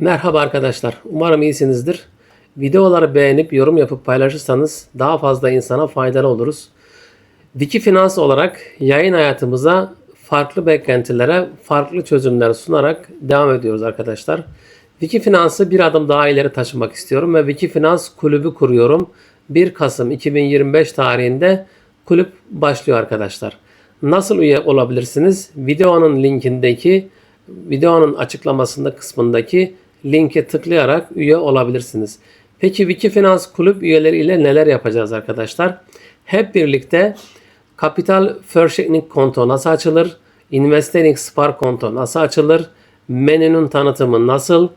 Merhaba arkadaşlar. Umarım iyisinizdir. Videoları beğenip yorum yapıp paylaşırsanız daha fazla insana faydalı oluruz. Diki Finans olarak yayın hayatımıza farklı beklentilere farklı çözümler sunarak devam ediyoruz arkadaşlar. Wiki Finans'ı bir adım daha ileri taşımak istiyorum ve Wiki Finans kulübü kuruyorum. 1 Kasım 2025 tarihinde kulüp başlıyor arkadaşlar. Nasıl üye olabilirsiniz? Videonun linkindeki, videonun açıklamasında kısmındaki linke tıklayarak üye olabilirsiniz. Peki Wiki Finans kulüp üyeleri ile neler yapacağız arkadaşlar? Hep birlikte Capital First konto nasıl açılır? Investing Spar konto nasıl açılır? Menünün tanıtımı nasıl?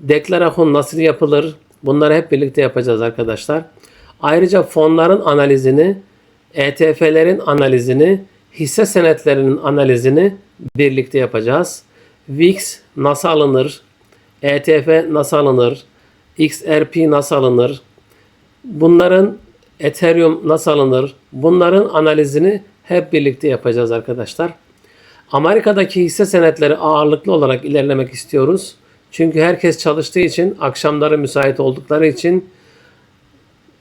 Deklarasyon nasıl yapılır? Bunları hep birlikte yapacağız arkadaşlar. Ayrıca fonların analizini, ETF'lerin analizini, hisse senetlerinin analizini birlikte yapacağız. VIX nasıl alınır? ETF nasıl alınır? XRP nasıl alınır? Bunların Ethereum nasıl alınır? Bunların analizini hep birlikte yapacağız arkadaşlar. Amerika'daki hisse senetleri ağırlıklı olarak ilerlemek istiyoruz. Çünkü herkes çalıştığı için, akşamları müsait oldukları için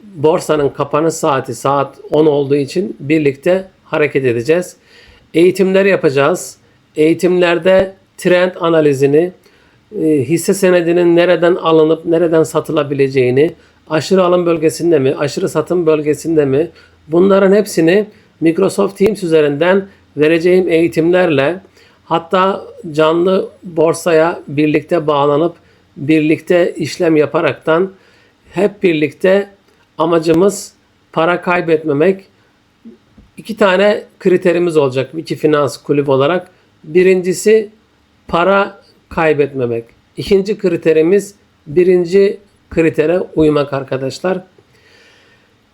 borsanın kapanış saati saat 10 olduğu için birlikte hareket edeceğiz. Eğitimler yapacağız. Eğitimlerde trend analizini, hisse senedinin nereden alınıp nereden satılabileceğini, aşırı alım bölgesinde mi, aşırı satım bölgesinde mi bunların hepsini Microsoft Teams üzerinden vereceğim eğitimlerle hatta canlı borsaya birlikte bağlanıp birlikte işlem yaparaktan hep birlikte amacımız para kaybetmemek. İki tane kriterimiz olacak Wiki Finans Kulübü olarak. Birincisi para kaybetmemek. İkinci kriterimiz birinci kritere uymak arkadaşlar.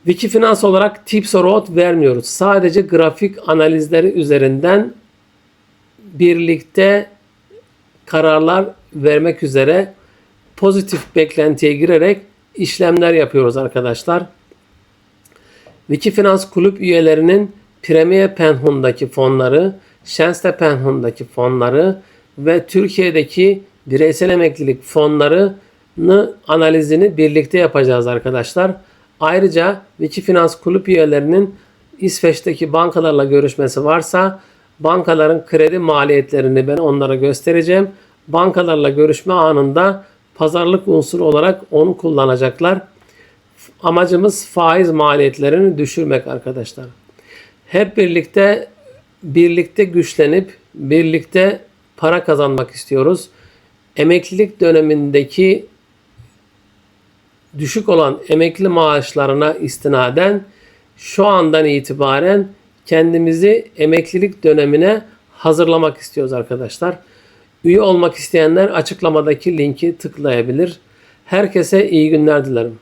Wiki Finans olarak tips or vermiyoruz. Sadece grafik analizleri üzerinden birlikte kararlar vermek üzere pozitif beklentiye girerek işlemler yapıyoruz arkadaşlar. Wiki Finans Kulüp üyelerinin Premier Penhun'daki fonları, Şens'te Penhun'daki fonları ve Türkiye'deki bireysel emeklilik fonlarını analizini birlikte yapacağız arkadaşlar. Ayrıca Wiki Finans Kulüp üyelerinin İsveç'teki bankalarla görüşmesi varsa bankaların kredi maliyetlerini ben onlara göstereceğim. Bankalarla görüşme anında pazarlık unsuru olarak onu kullanacaklar. Amacımız faiz maliyetlerini düşürmek arkadaşlar. Hep birlikte birlikte güçlenip birlikte para kazanmak istiyoruz. Emeklilik dönemindeki düşük olan emekli maaşlarına istinaden şu andan itibaren kendimizi emeklilik dönemine hazırlamak istiyoruz arkadaşlar. Üye olmak isteyenler açıklamadaki linki tıklayabilir. Herkese iyi günler dilerim.